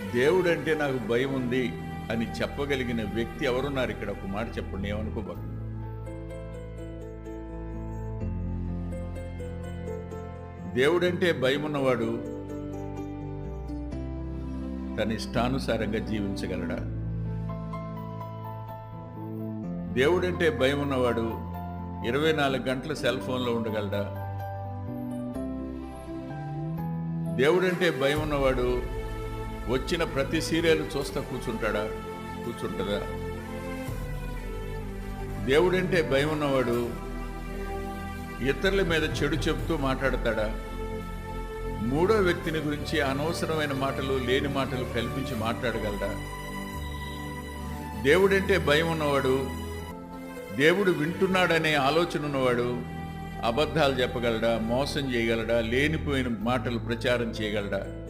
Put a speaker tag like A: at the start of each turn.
A: దేవుడంటే నాకు భయం ఉంది అని చెప్పగలిగిన వ్యక్తి ఎవరున్నారు ఇక్కడ? ఒక మాట చెప్పండి ఏమనుకోబాకు. దేవుడంటే భయం ఉన్నవాడు తన ఇష్టానుసారంగా జీవించగలడా? దేవుడంటే భయం ఉన్నవాడు ఇరవై నాలుగు గంటలు సెల్ ఫోన్లో ఉండగలడా? దేవుడంటే భయం ఉన్నవాడు వచ్చిన ప్రతి సీరియల్ చూస్తా కూర్చుంటాడా? కూర్చుంటుందా? దేవుడంటే భయం ఉన్నవాడు ఇతరుల మీద చెడు చెప్తూ మాట్లాడతాడా? మూడో వ్యక్తిని గురించి అనవసరమైన మాటలు లేని మాటలు కల్పించి మాట్లాడగలడా? దేవుడంటే భయం ఉన్నవాడు దేవుడు వింటున్నాడనే ఆలోచన ఉన్నవాడు అబద్ధాలు చెప్పగలడా? మోసం చేయగలడా? లేనిపోయిన మాటలు ప్రచారం చేయగలడా?